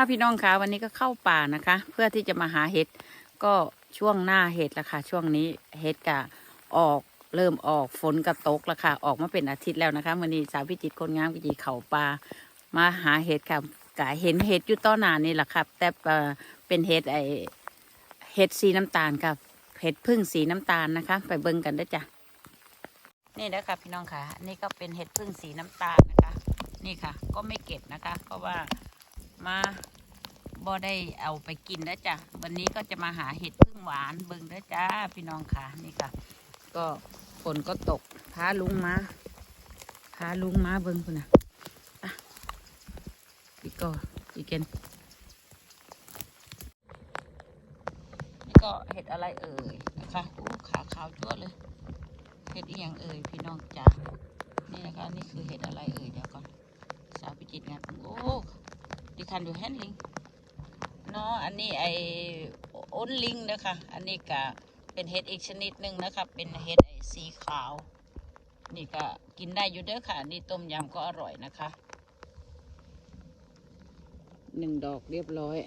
ค่ะพี่น้องคะวันนี้ก็เข้าป่านะคะ เพื่อที่จะมาหาเห็ดก็ช่วงหน้าเห็ดละค่ะ ช่วงนี้เห็ดกะออกเริ่มออกฝนกระตกละค่ะ ออกมาเป็นอาทิตย์แล้วนะคะวันนี้สาวพิจิตรคนงามกิจีเขาป่ามาหาเห็ดค่ะกะเห็นเห็ดอยู่ต้นหนานี่แหละครับ แต่เป็นเห็ดไอเห็ดสีน้ำตาลครับเห็ดพึ่งสีน้ำตาลนะคะ ไปเบิ่งกันได้จ้ะนี่นะคะพี่น้องค่ะนนี่ก็เป็นเห็ดพึ่งสีน้ำตาลนะคะ นี่ค่ะ ก็ไม่เก็บนะคะ เพราะว่า มาบ่ได้เอาไปกินแล้วจ้ะ วันนี้ก็จะมาหาเห็ดพึ่งหวานเบิ่งแล้วจ้าพี่น้องค่ะนี่ค่ะ ก็ฝนก็ตกพาลุงมาพาลุงมาเบิ่งคุณนะอะพี่ก็พี่เกนนี่ก็เห็ดอะไรเอ่ยนะคะโอ้ขาขาวจั่วเลยเห็ดอีหยังเอ่ยพี่น้องจ้านี่นะคะนี่คือเห็ดอะไรเอ่ยเดี๋ยวก่อนสาวพิจิตรงานโอ้ ดิคันอยู่แฮนลิงเนาะอันนี้ไอโอนลิงนะคะ อันนี้ก็เป็นเห็ดอีกชนิดหนึ่งนะคะ เป็นเห็ดไอสีขาว นี่ก็กินได้อยู่เด้อค่ะ นี่ต้มยำก็อร่อยนะคะหนึ่งดอกเรียบร้อย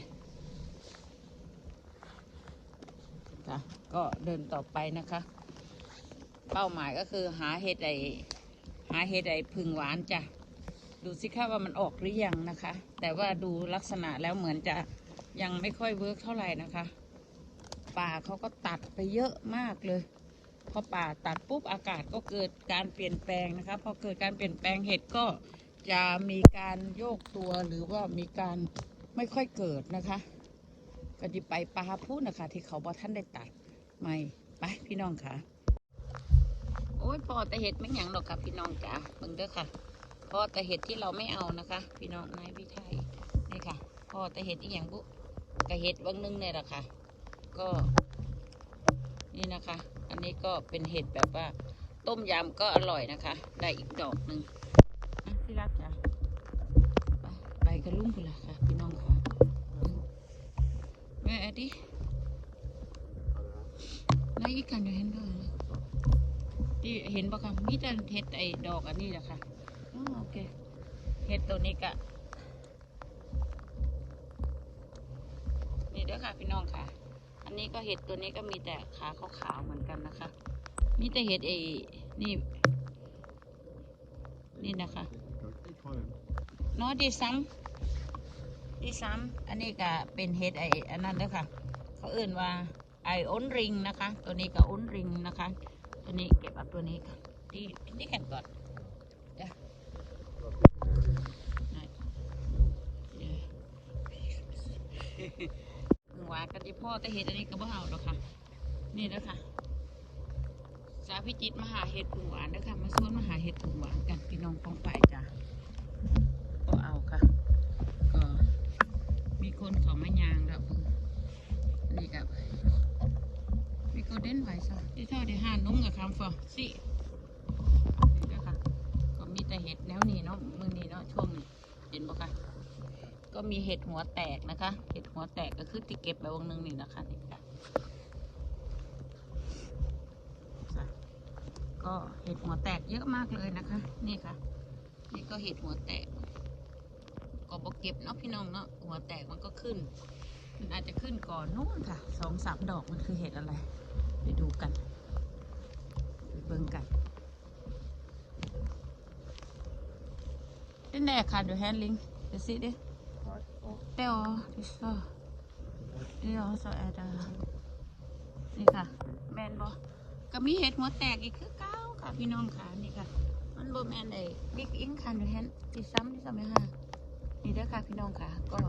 ค่ะก็เดินต่อไปนะคะ เป้าหมายก็คือหาเห็ดไอหาเห็ดไอพึ่งหวานจ้ะ ดูสิคะว่ามันออกหรือยังนะคะ แต่ว่าดูลักษณะแล้วเหมือนจะยังไม่ค่อยเวิร์กเท่าไหร่นะคะ ป่าเขาก็ตัดไปเยอะมากเลยพอป่าตัดปุ๊บอากาศก็เกิดการเปลี่ยนแปลงนะคะพอเกิดการเปลี่ยนแปลงเห็ดก็จะมีการโยกตัวหรือว่ามีการไม่ค่อยเกิดนะคะ ก็จะไปป่าพูดนะคะ ที่เขาบอกท่านได้ตัดไม่ไปพี่น้องค่ะ โอ้ยพอแต่เห็ดไม่หยังหรอกค่ะพี่น้องจ้าเบิ่งเด้อค่ะ พอแต่เห็ดที่เราไม่เอานะคะ พี่น้องนายวิไทยนี่ค่ะ พอแต่เห็ดอีกอย่างบุกระเห็ดวังนึงเนี่ยแหละค่ะ ก็นี่นะคะ อันนี้ก็เป็นเห็ดแบบว่า ต้มยำก็อร่อยนะคะ ได้อีกดอกหนึ่งที่รักจ้ะไปไปกันลุ่มกันละค่ะ พี่น้องค่ะแม่อดดี้นายอีกกันอยู่เห็นด้วยที่เห็นปะคะมีแต่เห็ดไอ้ดอกอันนี้แหละค่ะ โอเคเห็ดตัวนี้กะนี่เด้อค่ะพี่น้องค่ะ อันนี้ก็เห็ดตัวนี้ก็มีแต่ขาขาวๆเหมือนกันนะคะ มีแต่เห็ดไอ้นี่ นี่นะคะนาะดีซ้ำดีซ้ำอันนี้ก็เป็นเห็ดไอ้อันนั้นเด้อค่ะ เขาเอื่นว่าไอโอนริงนะคะ ตัวนี้ก็โอนริงนะคะ ตัวนี้เก็บเอาตัวนี้ค่ะที่ที่แขนก่อน พึ่ง หวานกันที่พ่อแต่เห็ดอันนี้ก็บ่เอาหรอกค่ะ นี่นะค่ะสาวพิจิตมาหาเห็ดพึ่งหวานนะคะมาส่วนมาหาเห็ดพึ่งหวานกันพี่น้องฟองไปจ้ะก็เอาค่ะ ก็มีคนเขามายางแล้วนี่กับมีคนเด่นไหวซะที่เท่าที่ห้านุ่งกับคำฟอสินี่นะคะก็มีแต่เห็ดแนวนี้เนาะมือนี้เนาะช่วงนี้เห็นบ่คะ ก็มีเห็ดหัวแตกนะคะ เห็ดหัวแตกก็คือที่เก็บไปวงนึงนี่นะคะนี่ค่ะก็เห็ดหัวแตกเยอะมากเลยนะคะ นี่ค่ะ นี่ก็เห็ดหัวแตก ก็บอกเก็บเนาะพี่น้องเนาะหัวแตกมันก็ขึ้น มันอาจจะขึ้นก่อนนู้นค่ะสองสามดอกมันคือเห็ดอะไร ไปดูกันไปเบิ่งกันนี่แน่ค่ะดูแฮนลิงเดี๋ยวสิดิ Det var det så. Det er også at uh, นี่ค่ะแมนบอก็มีเห็ดหัวแตกอีกคือเก้าค่ะพี่น้องค่ะนี่ค่ะ มันบแมนไอ้บิ๊กอิงคันดูแฮนที่ซ้ำที่ซ้ำไหมคะนี่เด้อค่ะพี่น้องค่ะ ก็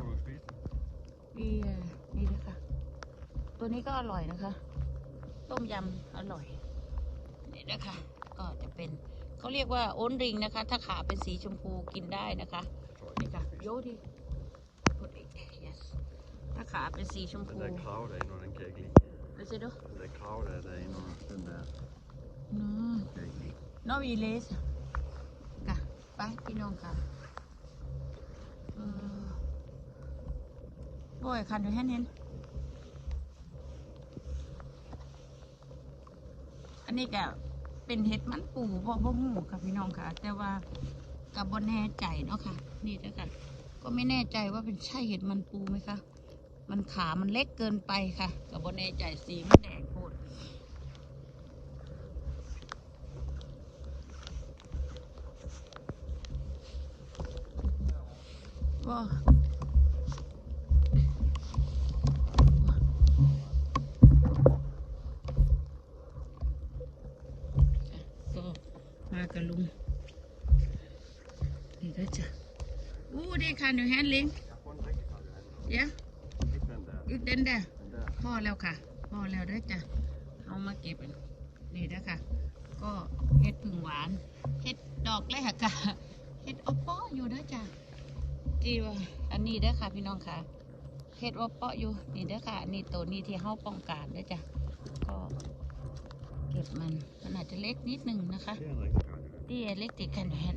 มีเอ่นี่เด้อค่ะ ตัวนี้ก็อร่อยนะคะ ต้มยำอร่อยนี่เด้อค่ะ ก็จะเป็นเขาเรียกว่าโอนริงนะคะ ถ้าขาเป็นสีชมพูกินได้นะคะนี่ค่ะโยดี ถ้าขาเป็นสีชม Den พู der krav derinde, den kan jeg ikke lide. ดูสิดู Den der krav der er derinde, under den der, เนาะ kan jeg ikke lide. นอวีเลสค่ะไปพี่น้องค่ะเออโอ้ยคันดูแฮนเห็นอันนี้ก็เป็นเห็ดมันปูพ่อพ่อหูค่ะพี่น้องค่ะ แต่ว่ากับบนแน่ใจเนาะค่ะ นี่เด้อค่ะ ก็ไม่แน่ใจว่าเป็นใช่เห็ดมันปูไหมคะ มันขามันเล็กเกินไปค่ะกับบนแน่ใจสีมันแดงโคตรว้า อีกเด่นเด้อ Den där. พ่อแล้วค่ะพ่อแล้วเด้อจ้ะเอามาเก็บอันนี่เด้อค่ะ ก็เฮ็ดผึ่งหวานเฮ็ดดอกแรกค่ะเฮ็ดออปเปาะอยู่เด้อจ้ะที่ว่าอันนี้เด้อค่ะ พี่น้องค่ะเฮ็ดออปเปาะอยู่นี่เด้อค่ะอันนี่ตัวนี้ที่เฮาป้องกันเด้อจ้ะก็เก็บมันมันอาจจะเล็กนิดนึงนะคะ Det är en riktig kanske. ที่เล็กติดกันอยู่เห็น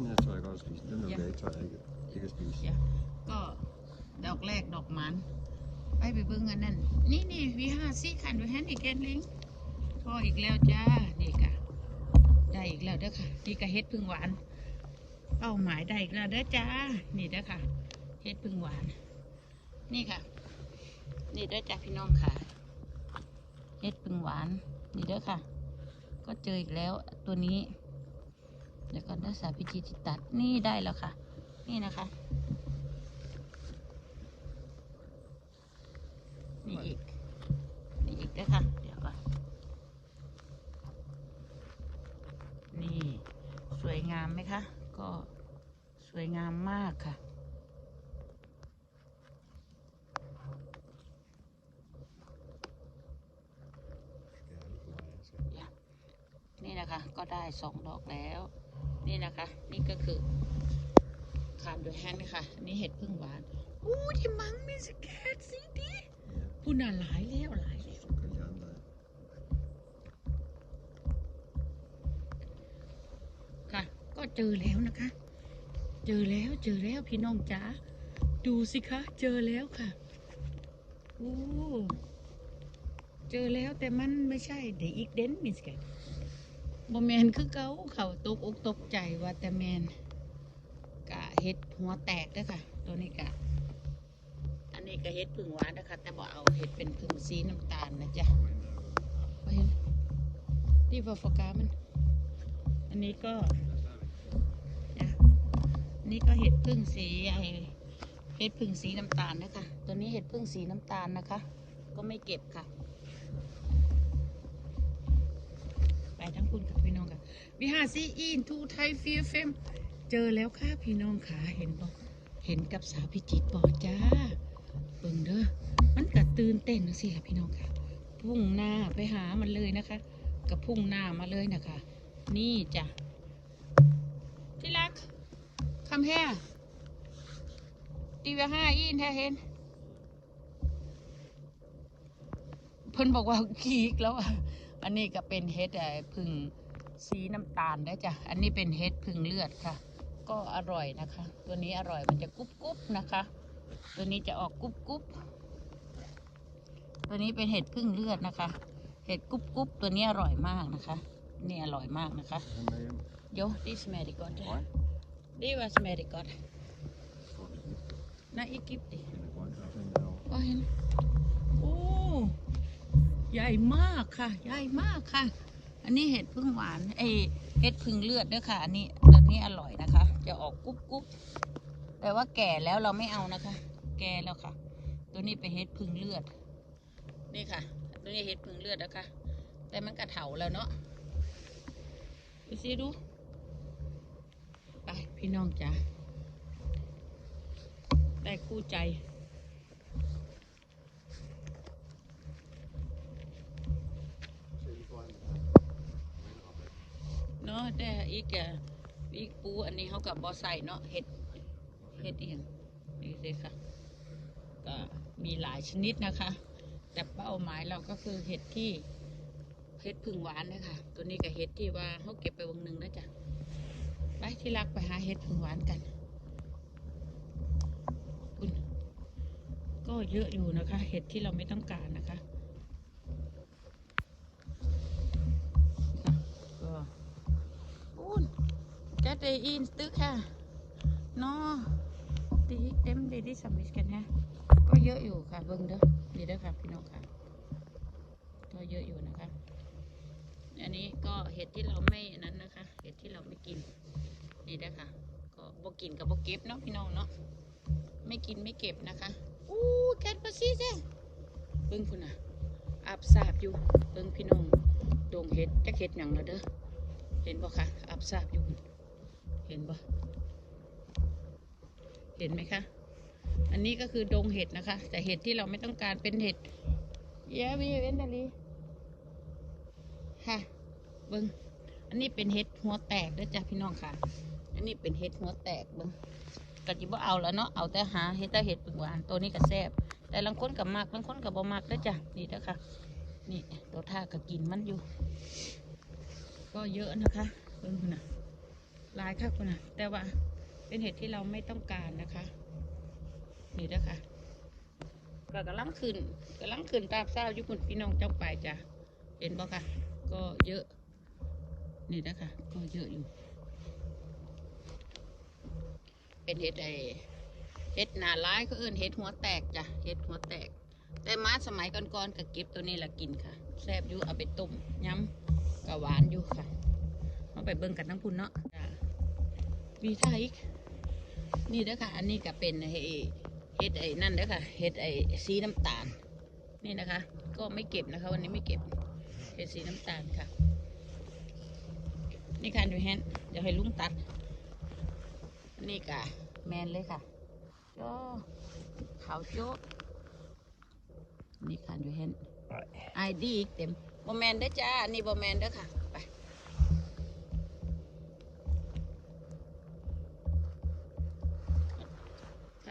Den här tar jag ganska spise. Den Ja. där ja. tar jag ikke. Ikke spise. จ้ะก็ดอกแรกดอกหมันไปไปเบิ่งอันนั้น นี่นี่วีห้าซี่ขันดูแฮนอีกแกนลิงพออีกแล้วจ้า นี่ค่ะ ได้อีกแล้วเด้อค่ะ นี่ก็เฮ็ดพึ่งหวาน เป้าหมายได้อีกแล้วเด้อจ้า นี่เด้อค่ะ เฮ็ดพึ่งหวาน นี่ค่ะ นี่เด้อจ้าพี่น้องค่ะ เฮ็ดพึ่งหวาน นี่เด้อค่ะ ก็เจออีกแล้วตัวนี้ เดี๋ยวก่อนเด้อสาพิจิติตัดนี่ได้แล้วค่ะ นี่นะคะนี่อีกนี่อีกด้วยค่ะเดี๋ยวก่อนนี่สวยงามไหมคะ ก็สวยงามมากค่ะนี่นะคะก็ได้สองดอกแล้ว นี่นะคะ นี่ก็คือคานโดยแฮนด์ค่ะ นี่เห็ดพึ่งหวานอู้ที่มังมีสแกตสิดิพูน่าหลายแล้วหลายแล้วค่ะ ก็เจอแล้วนะคะ เจอแล้วเจอแล้วพี่น้องจ๋าดูสิคะ เจอแล้วค่ะโอ้เจอแล้วแต่มันไม่ใช่เดอีกเดนมิสกัน บแมนคือเขาเขาตกอกตกใจว่าแต่แมนกะเฮ็ดหัวแตกด้วยค่ะ ตัวนี้กะ อันนี้ก็เฮ็ดผึ่งหวานนะคะ แต่บอกเอาเฮ็ดเป็นผึ่งสีน้ำตาลนะจ๊ะบ่เห็นที่ฟอฟกามัน อันนี้ก็นะนนี่ก็เห็ดพึ่งสีไอเห็ดพึ่งสีน้ำตาลนะคะ ตัวนี้เห็ดพึ่งสีน้ำตาลนะคะ ก็ไม่เก็บค่ะ ไปทั้งคุณกับพี่น้องค่ะวิหารซีอินทูไทยฟิลเฟมเจอแล้วค่ะพี่น้องค่ะเห็นบอกเห็นกับสาวพิจิตรบอจ้าเบิ่งเด้อมันกระตื่นเต้นสิล่ะพี่น้องค่ะ พุ่งหน้าไปหามันเลยนะคะกับพุ่งหน้ามาเลยนะคะ นี่จ้ะที่รักคำแฮ่ตีวห้าอินแท้เห็นเพิ่นบอกว่าขี้อีกแล้วอะ อันนี้ก็เป็นเฮ็ดไอ้พึ่งสีน้ำตาลได้อจ้ะ อันนี้เป็นเฮ็ดพึ่งเลือดค่ะ ก็อร่อยนะคะ ตัวนี้อร่อยมันจะกรุบกรุบนะคะ ตัวนี้จะออกกรุบกรุบตัวนี้เป็นเห็ดพึ่งเลือดนะคะ เห็ดกรุบกรุบตัวนี้อร่อยมากนะคะ นี่อร่อยมากนะคะ Den där igen. โย this very good Oj. this was very good นะอีกิฟดิ Den är grön. Den där. ก็เห็นโอ้ ใหญ่มากค่ะ ใหญ่มากค่ะ อันนี้เห็ดพึ่งหวาน เอเห็ดพึ่งเลือดด้วยค่ะ อันนี้ตัวนี้อร่อยนะคะ จะออกกรุบกรุบแต่ว่าแก่แล้วเราไม่เอานะคะ แก่แล้วค่ะ ตัวนี้เป็นเห็ดพึ่งเลือด นี่ค่ะ ตัวนี้เห็ดพึ่งเลือดนะคะ แต่มันกระเถาแล้วเนาะดูสิดู ไปพี่น้องจ๋าได้คู่ใจ เนาะแต่อีกอะอีกปูอันนี้เขากับบอใส่เนาะเห็ดเห็ดเอียงนี่สิค่ะ ก็มีหลายชนิดนะคะ แต่เป้าหมายเราก็คือเห็ดที่เห็ดพึ่งหวานนะคะตัวนี้กับเห็ดที่ว่าเขาเก็บไปวงหนึ่งนะจ๊ะไปที่รักไปหาเห็ดพึ่งหวานกันคุณก็เยอะอยู่นะคะ เห็ดที่เราไม่ต้องการนะคะ det en stykke her. Nå, det er ikke dem, det er ligesom vi skal have. ก็เยอะอยู่ค่ะเบิ่งเด้อนี่เด้อค่ะพี่น้องค่ะ ก็เยอะอยู่นะคะ อันนี้ก็เห็ดที่เราไม่นั้นนะคะ เห็ดที่เราไม่กิน นี่เด้อค่ะ ก็บกินกับบ่เก็บเนาะพี่น้องเนาะ ไม่กินไม่เก็บนะคะ อู้แคทปาซี่เซ่เบิ่งพุ่นน่ะอาบสาบอยู่ เบิ่งพี่น้องดงเห็ดจักเห็ดหยังแล้วเด้อ เห็นบ่คะอาบสาบอยู่ เห็นบ่เห็นไหมคะ อันนี้ก็คือดงเห็ดนะคะ แต่เห็ดที่เราไม่ต้องการเป็นเห็ดเยวีเวนดาลีค่ะเบิ้งอันนี้เป็นเห็ดหัวแตกเด้อจ้ะพี่น้องค่ะ อันนี้เป็นเห็ดหัวแตกเบิ้งก็จิบ่เอาแล้วเนาะเอาแต่หาเห็ดแต่เห็ดปึงหวานตัวนี้ก็แซ่บแต่บางคนกับมักบางคนกับบ่มักเด้อจ้ะนี่เด้อค่ะ นี่ตัวท่าก็กินมันอยู่ ก็เยอะนะคะเบิ้งพุ่นน่ะ หลายค่ะคุณน่ะแต่ว่าเป็นเห็ดที่เราไม่ต้องการนะคะนี่เด้อค่ะก็กำลังขึ้นกำลังขึ้นตามเศร้าอยู่คุณพี่น้องเจ้าไปจ้ะเห็นบ่ค่ะ ก็เยอะนี่นะคะก็เยอะอยู่ เป็นเห็ดไอเห็ดหนาร้ายก็เอื่นเห็ดหัวแตกจ้ะเห็ดหัวแตก แต่มาสมัยก่อนๆก็เก็บตัวนี้ละกินค่ะแซ่บอยู่เอาไปต้มย้ำก็หวานอยู่ค่ะเอาไปเบิ่งกันทั้งพุ่นเนาะจ้ะ มีไทยอีก นี่เด้อค่ะ อันนี้ก็เป็นเฮเฮ็ดไอ้นั่นเด้อค่ะเฮ็ดไอ้สีน้ำตาล นี่นะคะ ก็ไม่เก็บนะคะ วันนี้ไม่เก็บเฮ็ดสีน้ำตาลค่ะ นี่ค่ะดูแฮนเดี๋ยวให้ลุงตัด นี่กะแมนเลยค่ะโจ้ขาวโจ้นี่ค่ะดูแฮนไอดีอีกเต็มบอแมนเด้อจ้า นี่บอแมนเด้อค่ะ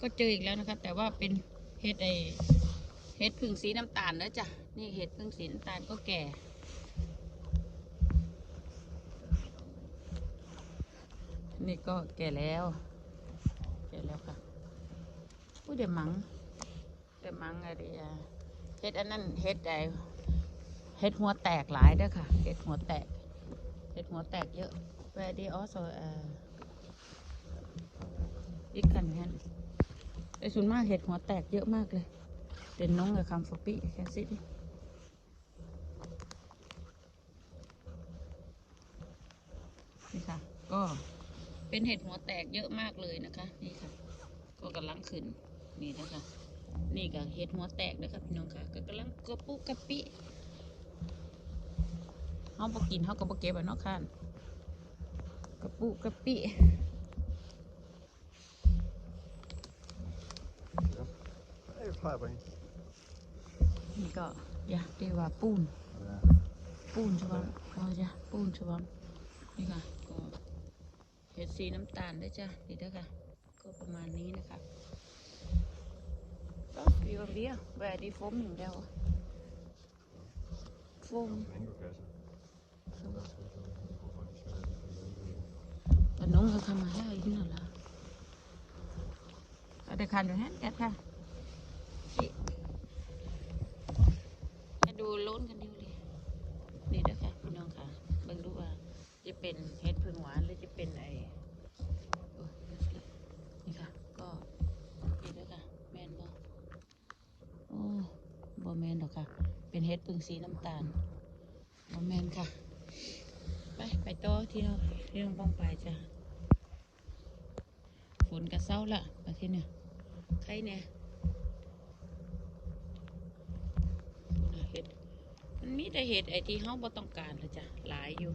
ก็เจออีกแล้วนะคะ แต่ว่าเป็นเห็ดไอเห็ดพึ่งสีน้ำตาลนะจ้ะนี่เห็ดพึ่งสีน้ำตาลก็แก่นี่ก็แก่แล้ว แก่แล้วค่ะอุ้ยเดี๋ยวมังเดี๋ยวมังอะไรอะเห็ดอันนั้นเห็ดไอเห็ดหัวแตกหลายเด้อค่ะเห็ดหัวแตกเห็ดหัวแตกเยอะ where they also uh, อีกกัน แฮนแต่ส่วนมากเห็ดหัวแตกเยอะมากเลย เด่นน้องกับคำฟอปี้แค่สิดนี่ค่ะ ก็เป็นเห็ดหัวแตกเยอะมากเลยนะคะ นี่ค่ะ ก็กำลังขึ้น นี่นะคะนี่ก็เห็ดหัวแตกนะครับพี่น้องค่ะ ก็กำลังกระปุกกระปิเขาบกินเขาก็บเก็บอะเนาะค่ะกระปุกกระปิ นี่ก็ยากเรียกว่าปูน ปูนใช่ปะอ๋อจ้ะปูนใช่ปะนี่ค่ะก็เห็ดสีน้ำตาลด้วยจ้ะนี่เด้อค่ะ ก็ประมาณนี้นะคะก็วิวเบียแหวดีโฟมอย่างเดียวโฟม Mango kasser. แต่น้องเขาทำมาให้อีกหน่อยละเอาเดี๋ยวคันอยู่ฮะแกะค่ะนี่มา ดูล้นกันดูเลยนี่เด้อค่ะพี่น้องค่ะเบิ่งดูว่าจะเป็นเห็ดพึ่งหวานหรือจะเป็นไอ้โอ้ยนี่ค่ะ ก็นี่ด้อค่ะ แมนบ่โอ้บ่แมนหรอกค่ะ เป็นเห็ดพึ่งสีน้ำตาลบ่แมนค่ะ ไปไปต่อที่เราที่เราต้องไปจ้ะฝนกระเซ้าละไปที่เนี่ยใครเนี่ยน่ะเห็ดมันมี แต่เห็ดไอที่เฮาบ่ต้องการเลยจ้ะหลายอยู่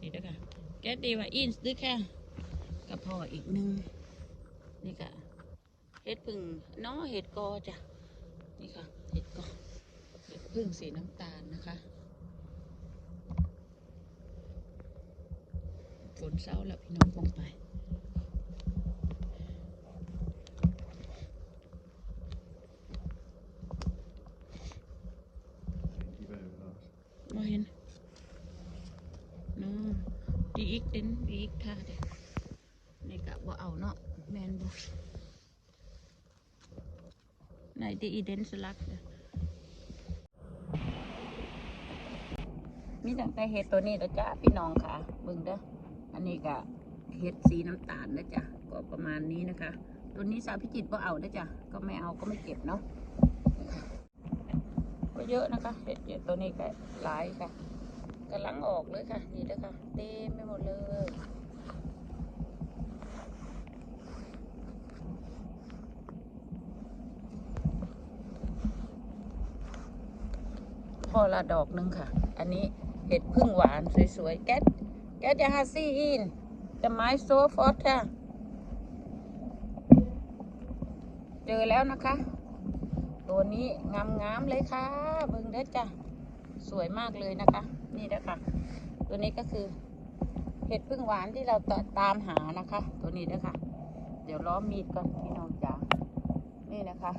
นี่เด้อค่ะแกดีว่าอินส์ด้วยค่กระเพาะอีกหนึ่งนี่ค่ะเห็ดพึ่งน้อเห็ดกอจ้ะนี่ค่ะเห็ดกอเห็ดพึ่งสีน้ำตาลนะคะฝนเศร้าแล้วพี่น้องคงไป Die bij helaas. มาเห็นน้อดีอีกเด่นดีอีกท่าเด้นี่กะบ่เอาเนาะแมนบ่ ไหนดีอีเด่นสลักมีตั้งแต่เห็ดตัวนี้แล้วจ้ะพี่น้องค่ะเบิ่งเด้ออันนี้กะเห็ดสีน้ำตาลนะจ๊ะก็ประมาณนี้นะคะ ตัวนี้สาวพิจิตรบ่เอานะจ๊ะก็ไม่เอาก็ไม่เก็บเนาะก็เยอะนะคะเห็ดเยอะตัวนี้ก็หลายค่ะกำลังออกเลยค่ะนี่เด้อค่ะเต็มไปหมดเลย พ อละดอกหนึงค่ะ อันนี้เห็ดพึ่งหวานสวยๆ แก๊สแก๊สจะฮาซีอินจะไม้โซฟอสค่ะ เจอแล้วนะคะ ตัวนี้งามๆเลยค่ะ เบิ่งเด้อจ้ะ สวยมากเลยนะคะ นี่เด้อค่ะตัวนี้ก็คือเห็ดพึ่งหวานที่เราตตามหานะคะ ตัวนี้เด้อค่ะเดี๋ยวล้อมีดก่อนพี่น้องจ๋านี่นะคะ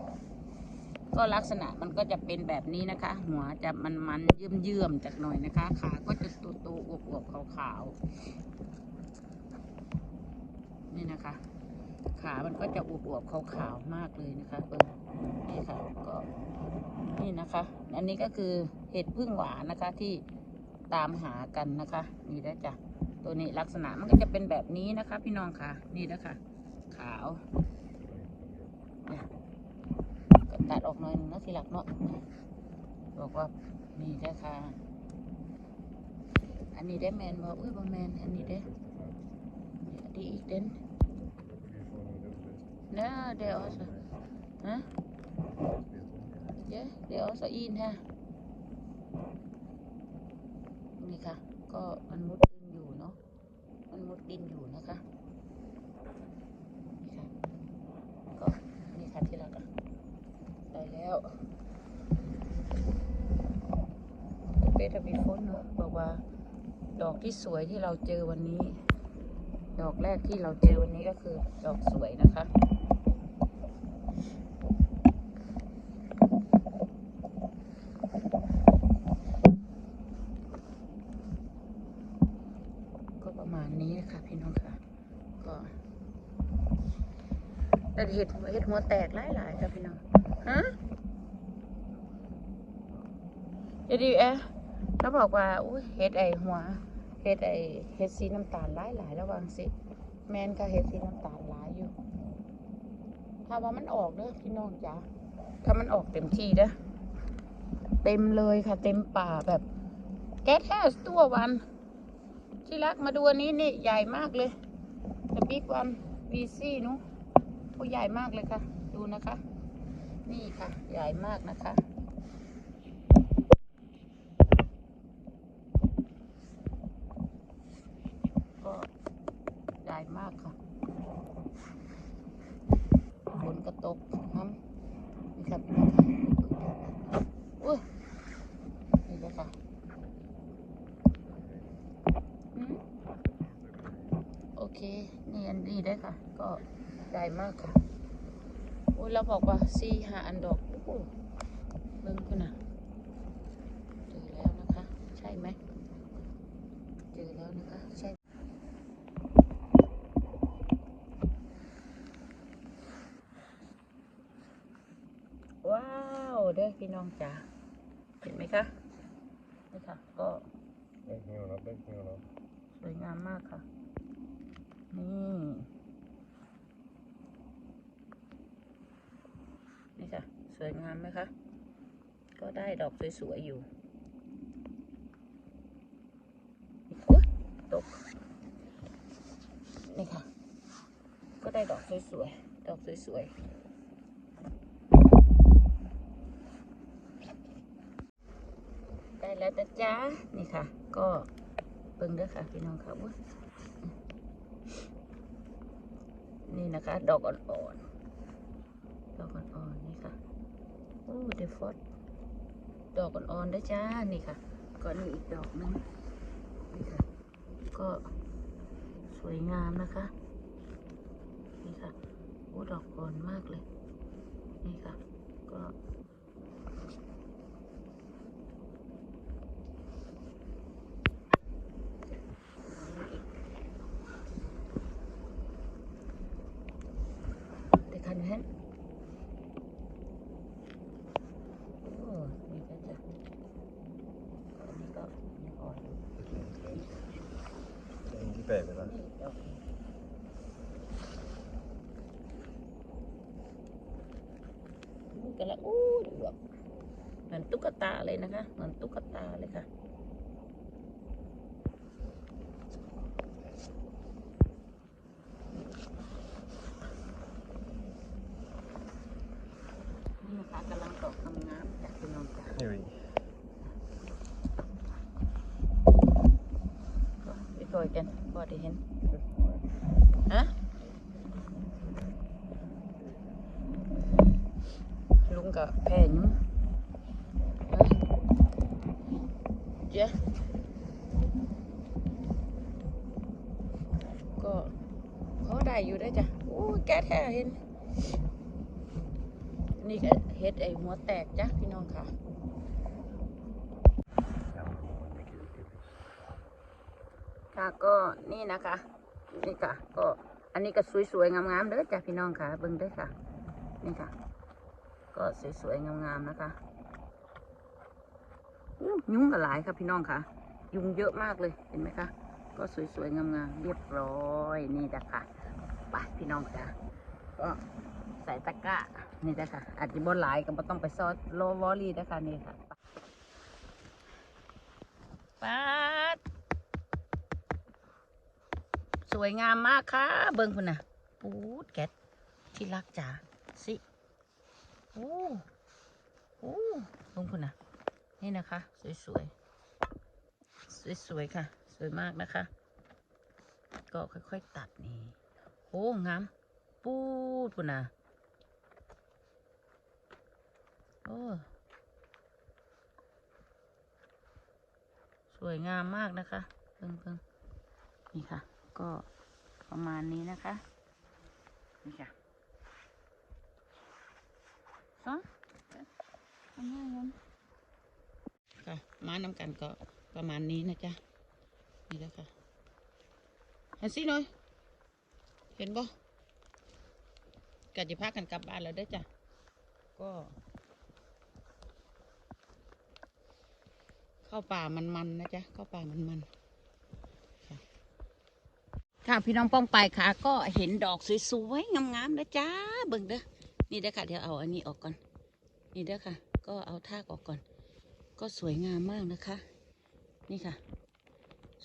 ก็ลักษณะมันก็จะเป็นแบบนี้นะคะ หัวจะมันมันเยื่อมเยื่อมๆจากหน่อยนะคะ ขาก็จะโตโตๆอวบๆขาวๆนี่นะคะ ขามันก็จะอวบๆขาวๆมากเลยนะคะเบิ่งนี่ค่ะก็นี่นะคะ อันนี้ก็คือเห็ดพึ่งหวานนะคะที่ตามหากันนะคะนี่ได้จ้ะตัวนี้ลักษณะมันก็จะเป็นแบบนี้นะคะ พี่น้องค่ะ นี่นะคะขาวเนี่ย ตัดออกหน่อยนึงนะทีหลักเนาะบอกว่านี่ได้ค่ะ อันนี้ได้แมนบอกอุ้ยบอแมนอันนี้ได้อันนี้อีกเด่น No, they also. Huh? Yeah, they also eat ฮะนี่ค่ะ ก็มันมุดดินอยู่เนาะมันมุดดินอยู่นะคะ ก็นี่ค่ะที่เราก็ได้ แล้วเปทบีฟนเนาะบอกว่า ดอกที่สวยที่เราเจอวันนี้ ดอกแรกที่เราเจอวันนี้ก็คือ ดอกสวยนะคะก็ประมาณนี้นะคะพี่น้องค่ะก็แต่เห็ดเห็ดหัวแตกหลายๆค่ะพี่น้อง ฮะเดี๋ยวดีแอะแล้วบอกว่าอุ้ยเห็ดไอหัวเห็ดไอเห็ดสีน้ำตาลหลายหลายระวังสิแมนค่ะเห็ดสีน้ำตาลหลายอยู่ ถ้าว่ามันออกเด้อพี่น้องจ๋าถ้ามันออกเต็มที่เด้อเต็มเลยค่ะ เต็มป่าแบบ แก๊สแค่ตัววัน ที่รักมาดูอันนี้นี่ใหญ่มากเลย The big one we see นุผู้ใหญ่มากเลยค่ะ ดูนะคะ นี่ค่ะ ใหญ่มากนะคะ ก็ใหญ่มากค่ะฝนก็ ตกน้ำนี่ครับอุ้ยนี่เลยค่ะโอเค นี่อันดีได้ค่ะ ก็ใหญ่มากค่ะ อุ้ยเราบอกว่าสี่หาอันดอกโอ้เบิ่งคุณน่ะ เจอแล้วนะคะ ใช่ไหม เจอแล้วนะคะ ใช่ ว้าวเด้อ พี่น้องจ๋าเห็นไหมคะนี่ค่ะ ก็ Denk niet aan, denk niet aan. สวยงามมากค่ะ นี่นี่ค่ะ สวยงามไหมคะก็ได้ดอกสวยๆอยู่อุ๊ยตกนี่ค่ะ ก็ได้ดอกสวยๆ ดอกสวยๆ ได้แล้ว นะจ๊ะ นี่ค่ะ ก็เบิ่งเด้อค่ะพี่น้องค่ะนี่นะคะ ดอกอ่อนๆ ดอกอ่อนๆ นี่ค่ะโอ้เดฟอสดอกอ่อนๆด้อจ้า นี่ค่ะ ก็นี่อีกดอกนึงนี่ค่ะ ก็สวยงามนะคะ นี่ค่ะโอ้ดอกอ่อนมากเลย นี่ค่ะ ก็ เดี๋ยวคันเห็นโอ้นี่ก็จะอันนี้ก็ยังอ่อนอยู่ ที่แปล กไปแล้วนี่ดอกนี้นี่ก็ละอู้ดอวบเหมือนตุ๊กตาเลยนะคะ เหมือนตุ๊กตาเลยค่ะ นี่นะคะกำลังตอกทำงามจากพี่น้องจ้ะ นี่วิ ก็ไปต่อยกันพอได้เห็นฮะลุงกับแผ่นฮะเจ๊ก็เขาได้อยู่ได้อ จ้ะโอ้แกแท้เห็น นี่ก็เฮ็ดไอ้หัวแตกจ้ะพี่น้องค่ะค่ะก็นี่นะคะนี่ค่ะ ก็อันนี้ก็สวยๆงามๆเด้อจ้ะพี่น้องค่ะเบิ่งเด้อค่ะ นี่ค่ะ ก็สวยๆงามๆนะคะยุงก็หลายค่ะพี่น้องค่ะ ยุงเยอะมากเลยเห็นไหมคะก็สวยๆงามๆเรียบร้อยนี่แหละค่ะ ไปพี่น้องจ้ะก็ใส่ตะกร้านี่นะคะอาจจะบ่หลายก็บ่ต้องไปซอสโลวอลี่นะคะนี่ค่ะไปปัดสวยงามมากค่ะ เบิ้งคุณน่ะปูดแกตที่รักจ๋าสิโอ้โอ้เบิ้งคุณน่ะนี่นะคะ สวยๆสวยๆค่ะ สวยมากนะคะ ก็ค่อยๆตัดนี่ โอ้งามปูดคุณน่ะโอ้สวยงามมากนะคะเพิ่งเพิ่งนี่ค่ะ ก็ประมาณนี้นะคะ นี่ค่ะสองทำง่ายกันค่ะมานำกันก็ประมาณนี้นะจ๊ะนี่แล้วค่ะเห็นสิหน่อย เห็นบ่กัจะพากันกลับบ้านแล้วเด้จ้ะ ก็ เข้าป่ามันๆนะจ๊ะ เข้าป่ามันๆค่ะพี่น้องป้องไปค่ะ ก็เห็นดอกสวยๆงามๆนะจ้าเบิ่งเด้อนี่เด้อค่ะเดี๋ยวเอาอันนี้ออกก่อน นี่เด้อค่ะ ก็เอาทากออกก่อน ก็สวยงามมากนะคะ นี่ค่ะ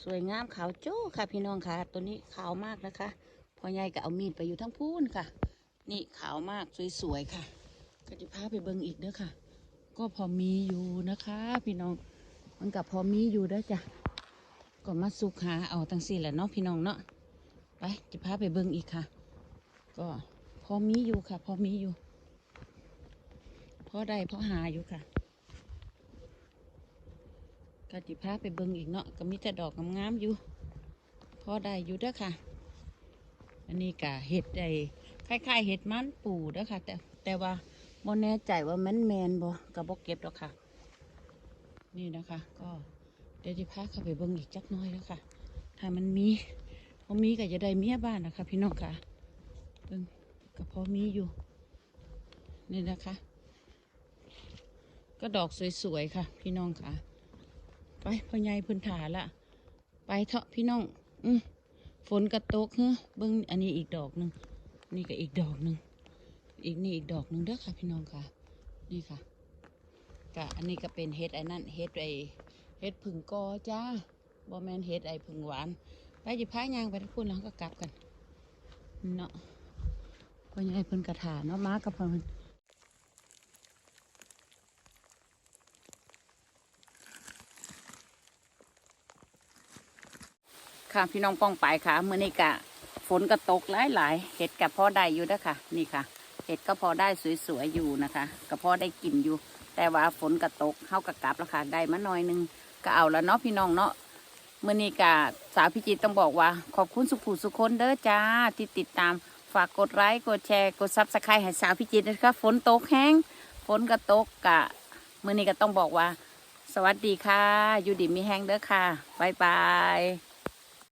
สวยงามขาวโจ้ค่ะ พี่น้องค่ะ ตัวนี้ขาวมากนะคะ พ่อใหญ่ก็เอามีดไปอยู่ทั้งพูนค่ะ นี่ขาวมากสวยๆค่ะ ก็จะพาไปเบิ่งอีกเด้อค่ะ ก็พอมีอยู่นะคะ พี่น้อง มันกับพอมีอยู่เด้จ้ะ ก็มาสุกหาเอาตั้งสี่แหละเนาะพี่น้องเนาะ ไปจะพาไปเบิ่งอีกค่ะ ก็พอมีอยู่ค่ะ พอมีอยู่ พอได้พอหาอยู่ค่ะก็จะพาไปเบิ่งอีกเนาะก็มีแต่ดอกงามๆอยู่ พอได้อยู่เด้อค่ะ อันนี้กะเห็ดไอ้คล้ายๆเห็ดมันปูเด้อค่ะ แต่แต่ว่าบ่แน่ใจว่ามันแมนบ่กับบ่เก็บหรอกค่ะ นี่นะคะ ก็เดี๋ยวจะพาเข้าไปเบิ่งอีกจักน้อยแล้วค่ะ ถ้ามันมีพอมีก็จะได้เมียบ้านนะคะ พี่น้องค่ะเบิ่งก็พอมีอยู่ นี่นะคะ ก็ดอกสวยๆค่ะ พี่น้องค่ะ ไปพ่อใหญ่พื้นถาละไปเถอะพี่น้อง อืม ฝนกระตกเฮ้เบิ้งอันนี้อีกดอกหนึ่งนี่ก็อีกดอกหนึ่งอีกนี่อีกดอกหนึ่งเด้อค่ะพี่น้องค่ะ นี่ค่ะกะอันนี้ก็เป็นเห็ดไอ้นั่นเห็ดไอ้เห็ดผึ่งกอจ้าบอแมนเห็ดไอ้ผึ่งหวาน ไปจิพายยางไปทุกคนแล้วก็กลับกันเนาะพ่อใหญ่เพิ่นกระถาเนาะมากับเพิ่น ค่ะ พี่น้องป้องไปค่ะเมื่อนี้กะฝนก็ตกหลายๆเห็ดกับพ่อได้อยู่เด้อค่ะ นี่ค่ะ เห็ดก็พอได้สวยๆอยู่นะคะก็พอได้กินอยู่ แต่ว่าฝนก็ตกเข้ากับกลับแล้วค่ะได้มาหน่อยหนึงก็เอาแล้วเนาะพี่น้องเนาะเมื่อนี้กะสาวพิจิตต้องบอกว่า ขอบคุณสุขุสุคนเด้อจ้าที่ติดตามฝากกดไลค์กดแชร์กดซับสไครต์ให้สาวพิจิตนะคะฝนตกแห้งฝนก็ตกกะเมื่อนี้ก็ต้องบอกว่า สวัสดีค่ะ อยู่ดีมีแห้งเด้อค่ะบ๊ายบาย